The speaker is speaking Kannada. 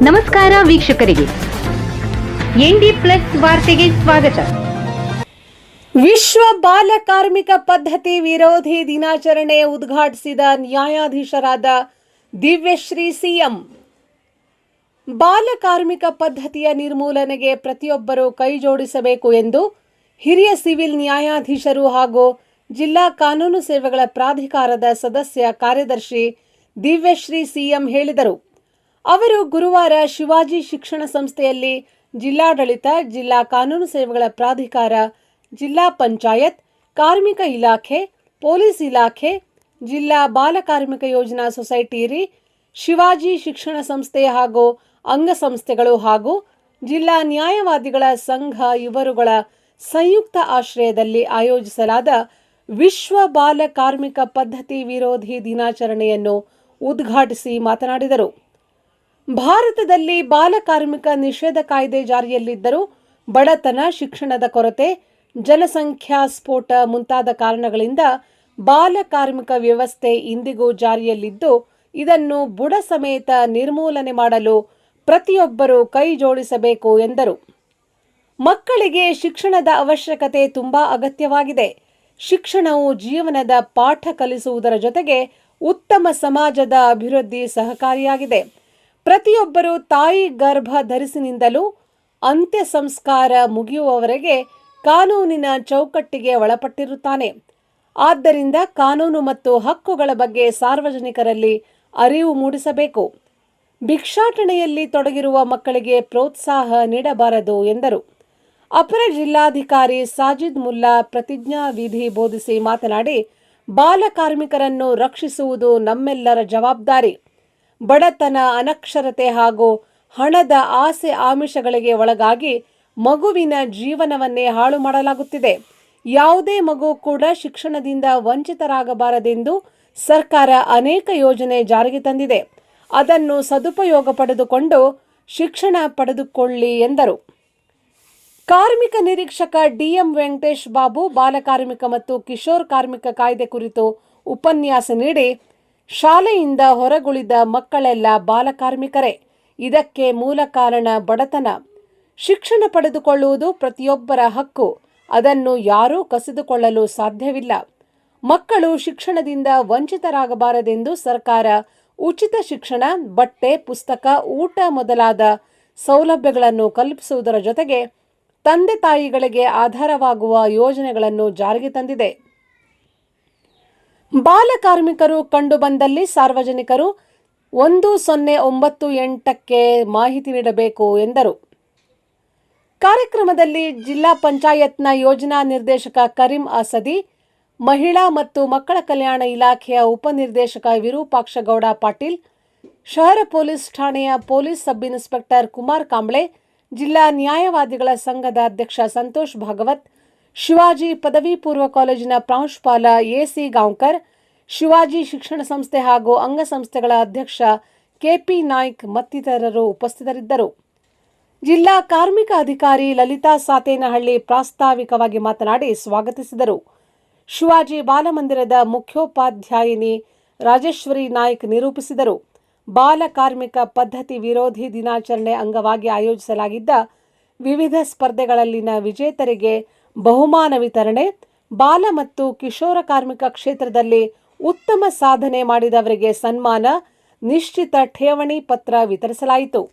ನಮಸ್ಕಾರ ವೀಕ್ಷಕರಿಗೆ. ಎನ್ಡಿ ಪ್ಲಸ್ ವಾರ್ತೆಗೆ ಸ್ವಾಗತ. ವಿಶ್ವ ಬಾಲ ಕಾರ್ಮಿಕ ಪದ್ಧತಿ ವಿರೋಧಿ ದಿನಾಚರಣೆ ಉದ್ಘಾಟಿಸಿದ ನ್ಯಾಯಾಧೀಶರಾದ ದಿವ್ಯಶ್ರೀ ಸಿಎಂ. ಬಾಲ ಕಾರ್ಮಿಕ ಪದ್ಧತಿಯ ನಿರ್ಮೂಲನೆಗೆ ಪ್ರತಿಯೊಬ್ಬರೂ ಕೈಜೋಡಿಸಬೇಕು ಎಂದು ಹಿರಿಯ ಸಿವಿಲ್ ನ್ಯಾಯಾಧೀಶರು ಹಾಗೂ ಜಿಲ್ಲಾ ಕಾನೂನು ಸೇವೆಗಳ ಪ್ರಾಧಿಕಾರದ ಸದಸ್ಯ ಕಾರ್ಯದರ್ಶಿ ದಿವ್ಯಶ್ರೀ ಸಿಎಂ ಹೇಳಿದರು. ಅವರು ಗುರುವಾರ ಶಿವಾಜಿ ಶಿಕ್ಷಣ ಸಂಸ್ಥೆಯಲ್ಲಿ ಜಿಲ್ಲಾಡಳಿತ, ಜಿಲ್ಲಾ ಕಾನೂನು ಸೇವೆಗಳ ಪ್ರಾಧಿಕಾರ, ಜಿಲ್ಲಾ ಪಂಚಾಯತ್, ಕಾರ್ಮಿಕ ಇಲಾಖೆ, ಪೊಲೀಸ್ ಇಲಾಖೆ, ಜಿಲ್ಲಾ ಬಾಲ ಕಾರ್ಮಿಕ ಯೋಜನಾ ಸೊಸೈಟಿರಿ ಶಿವಾಜಿ ಶಿಕ್ಷಣ ಸಂಸ್ಥೆ ಹಾಗೂ ಅಂಗಸಂಸ್ಥೆಗಳು ಹಾಗೂ ಜಿಲ್ಲಾ ನ್ಯಾಯವಾದಿಗಳ ಸಂಘ ಇವರುಗಳ ಸಂಯುಕ್ತ ಆಶ್ರಯದಲ್ಲಿ ಆಯೋಜಿಸಲಾದ ವಿಶ್ವ ಬಾಲ ಕಾರ್ಮಿಕ ಪದ್ಧತಿ ವಿರೋಧಿ ದಿನಾಚರಣೆಯನ್ನು ಉದ್ಘಾಟಿಸಿ ಮಾತನಾಡಿದರು. ಭಾರತದಲ್ಲಿ ಬಾಲ ಕಾರ್ಮಿಕ ನಿಷೇಧ ಕಾಯ್ದೆ ಜಾರಿಯಲ್ಲಿದ್ದರೂ ಬಡತನ, ಶಿಕ್ಷಣದ ಕೊರತೆ, ಜನಸಂಖ್ಯಾ ಸ್ಫೋಟ ಮುಂತಾದ ಕಾರಣಗಳಿಂದ ಬಾಲ ಕಾರ್ಮಿಕ ವ್ಯವಸ್ಥೆ ಇಂದಿಗೂ ಜಾರಿಯಲ್ಲಿದ್ದು, ಇದನ್ನು ಬುಡ ಸಮೇತ ನಿರ್ಮೂಲನೆ ಮಾಡಲು ಪ್ರತಿಯೊಬ್ಬರೂ ಕೈ ಜೋಡಿಸಬೇಕು ಎಂದರು. ಮಕ್ಕಳಿಗೆ ಶಿಕ್ಷಣದ ಅವಶ್ಯಕತೆ ತುಂಬಾ ಅಗತ್ಯವಾಗಿದೆ. ಶಿಕ್ಷಣವು ಜೀವನದ ಪಾಠ ಕಲಿಸುವುದರ ಜೊತೆಗೆ ಉತ್ತಮ ಸಮಾಜದ ಅಭಿವೃದ್ಧಿ ಸಹಕಾರಿಯಾಗಿದೆ. ಪ್ರತಿಯೊಬ್ಬರು ತಾಯಿ ಗರ್ಭ ಧರಿಸಿನಿಂದಲೂ ಅಂತ್ಯ ಸಂಸ್ಕಾರ ಮುಗಿಯುವವರೆಗೆ ಕಾನೂನಿನ ಚೌಕಟ್ಟಿಗೆ ಒಳಪಟ್ಟಿರುತ್ತಾನೆ. ಆದ್ದರಿಂದ ಕಾನೂನು ಮತ್ತು ಹಕ್ಕುಗಳ ಬಗ್ಗೆ ಸಾರ್ವಜನಿಕರಲ್ಲಿ ಅರಿವು ಮೂಡಿಸಬೇಕು. ಭಿಕ್ಷಾಟನೆಯಲ್ಲಿ ತೊಡಗಿರುವ ಮಕ್ಕಳಿಗೆ ಪ್ರೋತ್ಸಾಹ ನೀಡಬಾರದು ಎಂದರು. ಅಪರ ಜಿಲ್ಲಾಧಿಕಾರಿ ಸಾಜಿದ್ ಮುಲ್ಲಾ ಪ್ರತಿಜ್ಞಾ ವಿಧಿ ಬೋಧಿಸಿ ಮಾತನಾಡಿ ಬಾಲಕಾರ್ಮಿಕರನ್ನು ರಕ್ಷಿಸುವುದು ನಮ್ಮೆಲ್ಲರ ಜವಾಬ್ದಾರಿ. ಬಡತನ, ಅನಕ್ಷರತೆ ಹಾಗೂ ಹಣದ ಆಸೆ ಆಮಿಷಗಳಿಗೆ ಒಳಗಾಗಿ ಮಗುವಿನ ಜೀವನವನ್ನೇ ಹಾಳು ಮಾಡಲಾಗುತ್ತಿದೆ. ಯಾವುದೇ ಮಗು ಕೂಡ ಶಿಕ್ಷಣದಿಂದ ವಂಚಿತರಾಗಬಾರದೆಂದು ಸರ್ಕಾರ ಅನೇಕ ಯೋಜನೆ ಜಾರಿಗೆ ತಂದಿದೆ. ಅದನ್ನು ಸದುಪಯೋಗ ಪಡೆದುಕೊಂಡು ಶಿಕ್ಷಣ ಪಡೆದುಕೊಳ್ಳಿ ಎಂದರು. ಕಾರ್ಮಿಕ ನಿರೀಕ್ಷಕ ಡಿಎಂ ವೆಂಕಟೇಶ್ ಬಾಬು ಬಾಲಕಾರ್ಮಿಕ ಮತ್ತು ಕಿಶೋರ್ ಕಾರ್ಮಿಕ ಕಾಯ್ದೆ ಕುರಿತು ಉಪನ್ಯಾಸ ನೀಡಿ ಶಾಲೆಯಿಂದ ಹೊರಗುಳಿದ ಮಕ್ಕಳೆಲ್ಲ ಬಾಲಕಾರ್ಮಿಕರೇ ಇದಕ್ಕೆ ಮೂಲ ಕಾರಣ ಬಡತನ. ಶಿಕ್ಷಣ ಪಡೆದುಕೊಳ್ಳುವುದು ಪ್ರತಿಯೊಬ್ಬರ ಹಕ್ಕು. ಅದನ್ನು ಯಾರೂ ಕಸಿದುಕೊಳ್ಳಲು ಸಾಧ್ಯವಿಲ್ಲ. ಮಕ್ಕಳು ಶಿಕ್ಷಣದಿಂದ ವಂಚಿತರಾಗಬಾರದೆಂದು ಸರ್ಕಾರ ಉಚಿತ ಶಿಕ್ಷಣ, ಬಟ್ಟೆ, ಪುಸ್ತಕ, ಊಟ ಮೊದಲಾದ ಸೌಲಭ್ಯಗಳನ್ನು ಕಲ್ಪಿಸುವುದರ ಜೊತೆಗೆ ತಂದೆ ತಾಯಿಗಳಿಗೆ ಆಧಾರವಾಗುವ ಯೋಜನೆಗಳನ್ನು ಜಾರಿಗೆ ತಂದಿದೆ. ಬಾಲ ಕಾರ್ಮಿಕರು ಕಂಡುಬಂದಲ್ಲಿ ಸಾರ್ವಜನಿಕರು ಒಂದು ಸೊನ್ನೆ ಒಂಬತ್ತು ಎಂಟಕ್ಕೆ ಮಾಹಿತಿ ನೀಡಬೇಕು ಎಂದರು. ಕಾರ್ಯಕ್ರಮದಲ್ಲಿ ಜಿಲ್ಲಾ ಪಂಚಾಯತ್ನ ಯೋಜನಾ ನಿರ್ದೇಶಕ ಕರೀಂ ಅಸದಿ ಮಹಿಳಾ ಮತ್ತು ಮಕ್ಕಳ ಕಲ್ಯಾಣ ಇಲಾಖೆಯ ಉಪನಿರ್ದೇಶಕ ವಿರೂಪಾಕ್ಷಗೌಡ ಪಾಟೀಲ್, ಶಹರ ಪೊಲೀಸ್ ಠಾಣೆಯ police sub inspector Kumar Kamble, ಜಿಲ್ಲಾ ನ್ಯಾಯವಾದಿಗಳ ಸಂಘದ ಅಧ್ಯಕ್ಷ ಸಂತೋಷ್ ಭಾಗವತ್ ಶಿವಾಜಿ ಪದವಿ ಪೂರ್ವ ಕಾಲೇಜಿನ ಪ್ರಾಂಶುಪಾಲ ಎಸಿ ಗಾಂವ್ಕರ್, ಶಿವಾಜಿ ಶಿಕ್ಷಣ ಸಂಸ್ಥೆ ಹಾಗೂ ಅಂಗಸಂಸ್ಥೆಗಳ ಅಧ್ಯಕ್ಷ ಕೆಪಿ ನಾಯ್ಕ್ ಮತ್ತಿತರರು ಉಪಸ್ಥಿತರಿದ್ದರು. ಜಿಲ್ಲಾ ಕಾರ್ಮಿಕ ಅಧಿಕಾರಿ ಲಲಿತಾ ಸಾತೇನಹಳ್ಳಿ ಪ್ರಾಸ್ತಾವಿಕವಾಗಿ ಮಾತನಾಡಿ ಸ್ವಾಗತಿಸಿದರು. ಶಿವಾಜಿ ಬಾಲಮಂದಿರದ ಮುಖ್ಯೋಪಾಧ್ಯಾಯಿನಿ ರಾಜೇಶ್ವರಿ ನಾಯ್ಕ್ ನಿರೂಪಿಸಿದರು. ಬಾಲ ಕಾರ್ಮಿಕ ಪದ್ಧತಿ ವಿರೋಧಿ ದಿನಾಚರಣೆ ಅಂಗವಾಗಿ ಆಯೋಜಿಸಲಾಗಿದ್ದ ವಿವಿಧ ಸ್ಪರ್ಧೆಗಳಲ್ಲಿನ ವಿಜೇತರಿಗೆ ಬಹುಮಾನ ವಿತರಣೆ, ಬಾಲ ಮತ್ತು ಕಿಶೋರ ಕಾರ್ಮಿಕ ಕ್ಷೇತ್ರದಲ್ಲಿ ಉತ್ತಮ ಸಾಧನೆ ಮಾಡಿದವರಿಗೆ ಸನ್ಮಾನ, ನಿಶ್ಚಿತ ಠೇವಣಿ ಪತ್ರ ವಿತರಿಸಲಾಯಿತು.